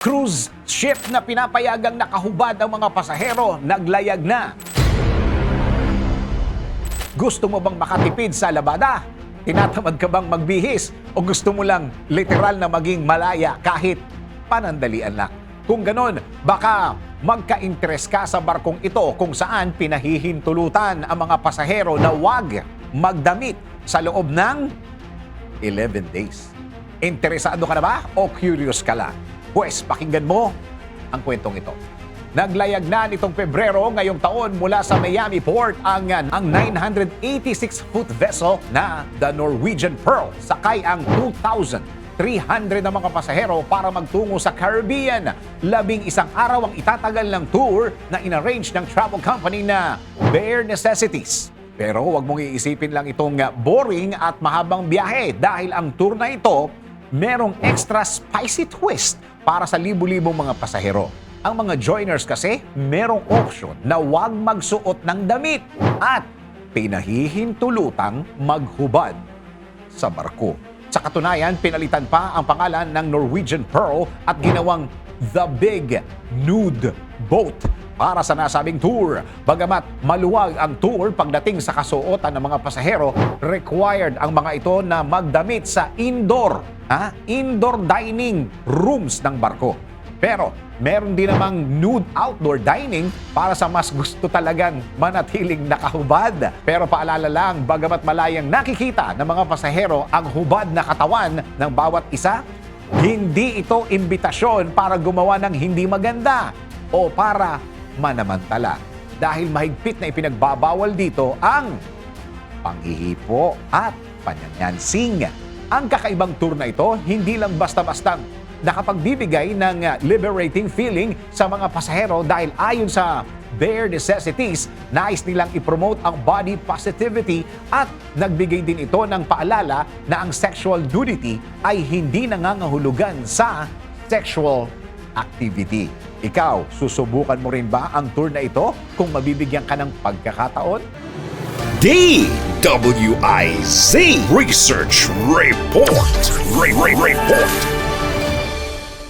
Cruise ship na pinapayagang nakahubad ang mga pasahero, naglayag na. Gusto mo bang makatipid sa labada? Tinatamad ka bang magbihis? O gusto mo lang literal na maging malaya kahit panandalian lang? Kung ganon, baka magka-interest ka sa barkong ito kung saan pinahihintulutan ang mga pasahero na wag magdamit sa loob ng 11 days. Interesado ka na ba o curious ka lang? Pwes, pakinggan mo ang kwentong ito. Naglayag na nitong Pebrero ngayong taon mula sa Miami Port ang, ang 986-foot vessel na the Norwegian Pearl. Sakay ang 2,300 na mga pasahero para magtungo sa Caribbean. Labing isang araw ang itatagal ng tour na inarrange ng travel company na Bare Necessities. Pero huwag mong iisipin lang itong boring at mahabang biyahe dahil ang tour na ito merong extra spicy twist para sa libu-libong mga pasahero. Ang mga joiners kasi merong option na huwag magsuot ng damit at pinahihintulutang maghubad sa barko. Sa katunayan, pinalitan pa ang pangalan ng Norwegian Pearl at ginawang The Big Nude Boat para sa nasabing tour. Bagamat maluwag ang tour pagdating sa kasuotan ng mga pasahero, required ang mga ito na magdamit sa indoor, ha? indoor dining rooms ng barko. Pero meron din namang nude outdoor dining para sa mas gusto talagang manatiling nakahubad. Pero paalala lang, bagamat malayang nakikita ng mga pasahero ang hubad na katawan ng bawat isa, hindi ito imbitasyon para gumawa ng hindi maganda o para manamantala. Dahil mahigpit na ipinagbabawal dito ang panghihipo at panyanyansing. Ang kakaibang tour na ito, hindi lang basta-bastang nakapagbibigay ng uh, liberating feeling sa mga pasahero dahil ayon sa Bare Necessities, nais nilang ipromote ang body positivity at nagbigay din ito ng paalala na ang sexual nudity ay hindi nangangahulugan sa sexual activity. Ikaw, susubukan mo rin ba ang tour na ito kung mabibigyan ka ng pagkakataon? DWIZ Research Report. Re- Re- Report.